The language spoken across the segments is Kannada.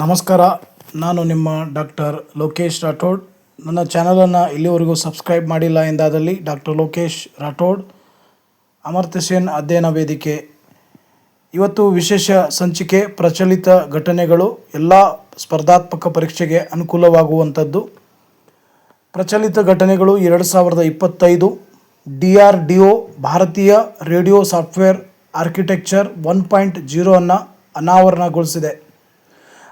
ನಮಸ್ಕಾರ. ನಾನು ನಿಮ್ಮ ಡಾಕ್ಟರ್ ಲೋಕೇಶ್ ರಾಠೋಡ್. ನನ್ನ ಚಾನಲನ್ನು ಇಲ್ಲಿವರೆಗೂ ಸಬ್ಸ್ಕ್ರೈಬ್ ಮಾಡಿಲ್ಲ ಎಂದಾದಲ್ಲಿ ಡಾಕ್ಟರ್ ಲೋಕೇಶ್ ರಾಠೋಡ್ ಅಮರ್ತ್ಯ ಸೇನ್ ಅಧ್ಯಯನ ವೇದಿಕೆ. ಇವತ್ತು ವಿಶೇಷ ಸಂಚಿಕೆ, ಪ್ರಚಲಿತ ಘಟನೆಗಳು, ಎಲ್ಲ ಸ್ಪರ್ಧಾತ್ಮಕ ಪರೀಕ್ಷೆಗೆ ಅನುಕೂಲವಾಗುವಂಥದ್ದು. ಪ್ರಚಲಿತ ಘಟನೆಗಳು ಎರಡು ಸಾವಿರದ ಇಪ್ಪತ್ತೈದು. ಡಿ ಆರ್ ಡಿ ಒ, ಭಾರತೀಯ radio software architecture one point ಜೀರೋವನ್ನು ಅನಾವರಣಗೊಳಿಸಿದೆ.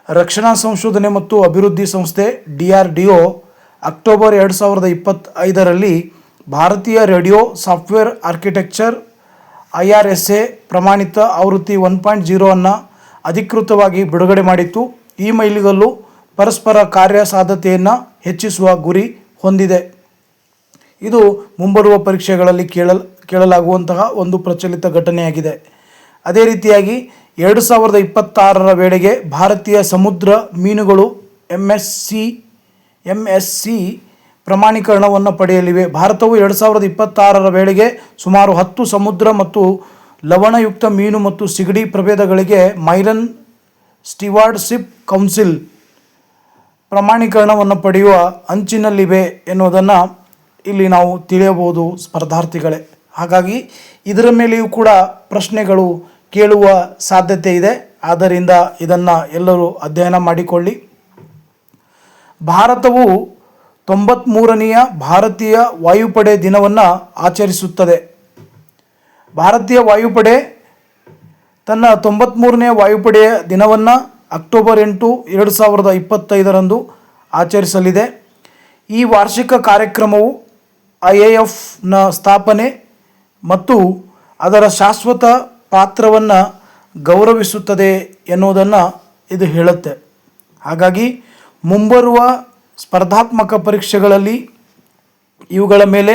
ರಕ್ಷಣಾ ಸಂಶೋಧನೆ ಮತ್ತು ಅಭಿವೃದ್ಧಿ ಸಂಸ್ಥೆ D R D O October ಎರಡು ಸಾವಿರದ ಇಪ್ಪತ್ತೈದರಲ್ಲಿ ಭಾರತೀಯ radio software architecture I R S A ಪ್ರಮಾಣಿತ ಆವೃತ್ತಿ ಒನ್ ಪಾಯಿಂಟ್ ಜೀರೋವನ್ನು ಅಧಿಕೃತವಾಗಿ ಬಿಡುಗಡೆ ಮಾಡಿತ್ತು. ಈ ಮೈಲಿಗಲ್ಲು ಪರಸ್ಪರ ಕಾರ್ಯಸಾಧ್ಯತೆಯನ್ನು ಹೆಚ್ಚಿಸುವ ಗುರಿ ಹೊಂದಿದೆ. ಇದು ಮುಂಬರುವ ಪರೀಕ್ಷೆಗಳಲ್ಲಿ ಕೇಳಲ್, ಕೇಳಲಾಗುವಂತಹ ಒಂದು ಪ್ರಚಲಿತ ಘಟನೆಯಾಗಿದೆ. ಅದೇ ರೀತಿಯಾಗಿ ಎರಡು ಸಾವಿರದ ಇಪ್ಪತ್ತಾರರ ವೇಳೆಗೆ ಭಾರತೀಯ ಸಮುದ್ರ ಮೀನುಗಳು M S C M S C ಪ್ರಮಾಣೀಕರಣವನ್ನು ಪಡೆಯಲಿವೆ. ಭಾರತವು ಎರಡು ಸಾವಿರದ ಇಪ್ಪತ್ತಾರರ ವೇಳೆಗೆ ಸುಮಾರು ಹತ್ತು ಸಮುದ್ರ ಮತ್ತು ಲವಣಯುಕ್ತ ಮೀನು ಮತ್ತು ಸಿಗಡಿ ಪ್ರಭೇದಗಳಿಗೆ ಮೈರನ್ ಸ್ಟಿವಾರ್ಡ್ಶಿಪ್ ಕೌನ್ಸಿಲ್ ಪ್ರಮಾಣೀಕರಣವನ್ನು ಪಡೆಯುವ ಅಂಚಿನಲ್ಲಿವೆ ಎನ್ನುವುದನ್ನು ಇಲ್ಲಿ ನಾವು ತಿಳಿಯಬಹುದು ಸ್ಪರ್ಧಾರ್ಥಿಗಳೇ. ಹಾಗಾಗಿ ಇದರ ಮೇಲೆಯೂ ಕೂಡ ಪ್ರಶ್ನೆಗಳು ಕೇಳುವ ಸಾಧ್ಯತೆ ಇದೆ. ಆದ್ದರಿಂದ ಇದನ್ನು ಎಲ್ಲರೂ ಅಧ್ಯಯನ ಮಾಡಿಕೊಳ್ಳಿ. ಭಾರತವು ತೊಂಬತ್ತ್ಮೂರನೆಯ ಭಾರತೀಯ ವಾಯುಪಡೆ ದಿನವನ್ನು ಆಚರಿಸುತ್ತದೆ. ಭಾರತೀಯ ವಾಯುಪಡೆ ತನ್ನ ತೊಂಬತ್ತ್ಮೂರನೆಯ ವಾಯುಪಡೆಯ ದಿನವನ್ನು ಅಕ್ಟೋಬರ್ ಎಂಟು ಎರಡು ಸಾವಿರದ ಇಪ್ಪತ್ತೈದರಂದು ಆಚರಿಸಲಿದೆ. ಈ ವಾರ್ಷಿಕ ಕಾರ್ಯಕ್ರಮವು ಐ ಎ ಎಫ್ನ ಸ್ಥಾಪನೆ ಮತ್ತು ಅದರ ಶಾಶ್ವತ ಪಾತ್ರವನ್ನು ಗೌರವಿಸುತ್ತದೆ ಎನ್ನುವುದನ್ನು ಇದು ಹೇಳುತ್ತೆ. ಹಾಗಾಗಿ ಮುಂಬರುವ ಸ್ಪರ್ಧಾತ್ಮಕ ಪರೀಕ್ಷೆಗಳಲ್ಲಿ ಇವುಗಳ ಮೇಲೆ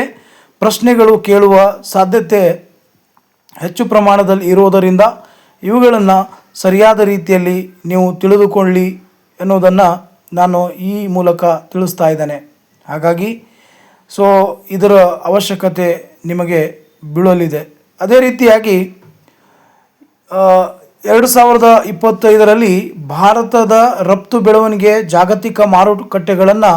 ಪ್ರಶ್ನೆಗಳು ಕೇಳುವ ಸಾಧ್ಯತೆ ಹೆಚ್ಚು ಪ್ರಮಾಣದಲ್ಲಿ ಇರುವುದರಿಂದ ಇವುಗಳನ್ನು ಸರಿಯಾದ ರೀತಿಯಲ್ಲಿ ನೀವು ತಿಳಿದುಕೊಳ್ಳಿ ಎನ್ನುವುದನ್ನು ನಾನು ಈ ಮೂಲಕ ತಿಳಿಸ್ತಾ ಇದ್ದೇನೆ. ಹಾಗಾಗಿ ಸೊ ಇದರ ಅವಶ್ಯಕತೆ ನಿಮಗೆ ಬೀಳಲಿದೆ. ಅದೇ ರೀತಿಯಾಗಿ ಎರಡು ಸಾವಿರದ ಇಪ್ಪತ್ತೈದರಲ್ಲಿ ಭಾರತದ ರಫ್ತು ಬೆಳವಣಿಗೆ ಜಾಗತಿಕ ಮಾರುಕಟ್ಟೆಗಳನ್ನು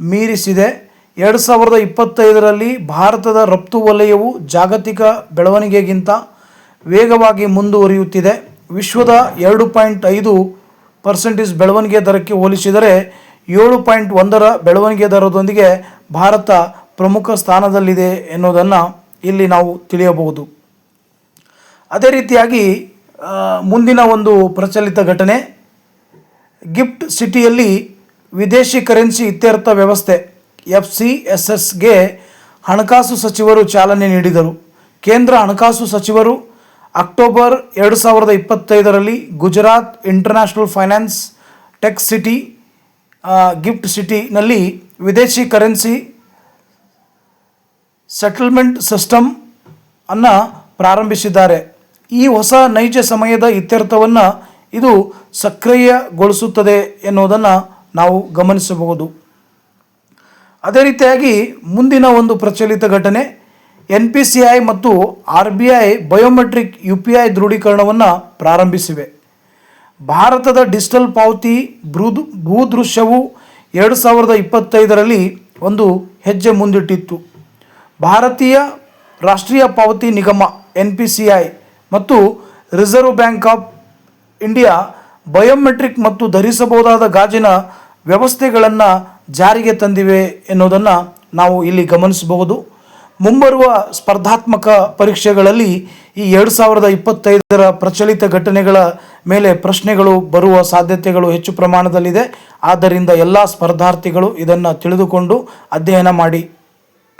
ಮೀರಿಸಿದೆ. ಎರಡು ಸಾವಿರದ ಇಪ್ಪತ್ತೈದರಲ್ಲಿ ಭಾರತದ ರಫ್ತು ವಲಯವು ಜಾಗತಿಕ ಬೆಳವಣಿಗೆಗಿಂತ ವೇಗವಾಗಿ ಮುಂದುವರಿಯುತ್ತಿದೆ. ವಿಶ್ವದ ಎರಡು ಪಾಯಿಂಟ್ ಐದು ಪರ್ಸೆಂಟೇಜ್ ಬೆಳವಣಿಗೆ ದರಕ್ಕೆ ಹೋಲಿಸಿದರೆ ಏಳು ಪಾಯಿಂಟ್ ಒಂದರ ಬೆಳವಣಿಗೆ ದರದೊಂದಿಗೆ ಭಾರತ ಪ್ರಮುಖ ಸ್ಥಾನದಲ್ಲಿದೆ ಎನ್ನುವುದನ್ನು ಇಲ್ಲಿ ನಾವು ತಿಳಿಯಬಹುದು. ಅದೇ ರೀತಿಯಾಗಿ ಮುಂದಿನ ಒಂದು ಪ್ರಚಲಿತ ಘಟನೆ, ಗಿಫ್ಟ್ ಸಿಟಿಯಲ್ಲಿ ವಿದೇಶಿ ಕರೆನ್ಸಿ ಇತ್ಯರ್ಥ ವ್ಯವಸ್ಥೆ ಎಫ್ ಸಿ ಎಸ್ ಎಸ್ಗೆ ಹಣಕಾಸು ಸಚಿವರು ಚಾಲನೆ ನೀಡಿದರು. ಕೇಂದ್ರ ಹಣಕಾಸು ಸಚಿವರು ಅಕ್ಟೋಬರ್ ಎರಡು ಸಾವಿರದ ಇಪ್ಪತ್ತೈದರಲ್ಲಿ Gujarat international finance tech city gift ಸಿಟಿನಲ್ಲಿ ವಿದೇಶಿ ಕರೆನ್ಸಿ ಸೆಟಲ್ಮೆಂಟ್ ಸಿಸ್ಟಮ್ ಅನ್ನು ಪ್ರಾರಂಭಿಸಿದ್ದಾರೆ. ಈ ಹೊಸ ನೈಜ ಸಮಯದ ಇತ್ಯರ್ಥವನ್ನು ಇದು ಸಕ್ರಿಯಗೊಳಿಸುತ್ತದೆ ಎನ್ನುವುದನ್ನು ನಾವು ಗಮನಿಸಬಹುದು. ಅದೇ ರೀತಿಯಾಗಿ ಮುಂದಿನ ಒಂದು ಪ್ರಚಲಿತ ಘಟನೆ ಎನ್ ಪಿ ಸಿ ಐ ಮತ್ತು R B I biometric U P I ದೃಢೀಕರಣವನ್ನು ಪ್ರಾರಂಭಿಸಿವೆ. ಭಾರತದ ಡಿಜಿಟಲ್ ಪಾವತಿ ಭೃದು ಭೂದೃಶ್ಯವು ಎರಡು ಸಾವಿರದ ಇಪ್ಪತ್ತೈದರಲ್ಲಿ ಒಂದು ಹೆಜ್ಜೆ ಮುಂದಿಟ್ಟಿತ್ತು. ಭಾರತೀಯ ರಾಷ್ಟ್ರೀಯ ಪಾವತಿ ನಿಗಮ ಎನ್ ಪಿ ಸಿ ಐ ಮತ್ತು reserve bank of India biometric ಮತ್ತು ಧರಿಸಬಹುದಾದ ಗಾಜಿನ ವ್ಯವಸ್ಥೆಗಳನ್ನು ಜಾರಿಗೆ ತಂದಿವೆ ಎನ್ನುವುದನ್ನು ನಾವು ಇಲ್ಲಿ ಗಮನಿಸಬಹುದು. ಮುಂಬರುವ ಸ್ಪರ್ಧಾತ್ಮಕ ಪರೀಕ್ಷೆಗಳಲ್ಲಿ ಈ ಎರಡು ಸಾವಿರದ ಇಪ್ಪತ್ತೈದರ ಪ್ರಚಲಿತ ಘಟನೆಗಳ ಮೇಲೆ ಪ್ರಶ್ನೆಗಳು ಬರುವ ಸಾಧ್ಯತೆಗಳು ಹೆಚ್ಚು ಪ್ರಮಾಣದಲ್ಲಿದೆ. ಆದ್ದರಿಂದ ಎಲ್ಲ ಸ್ಪರ್ಧಾರ್ಥಿಗಳು ಇದನ್ನು ತಿಳಿದುಕೊಂಡು ಅಧ್ಯಯನ ಮಾಡಿ.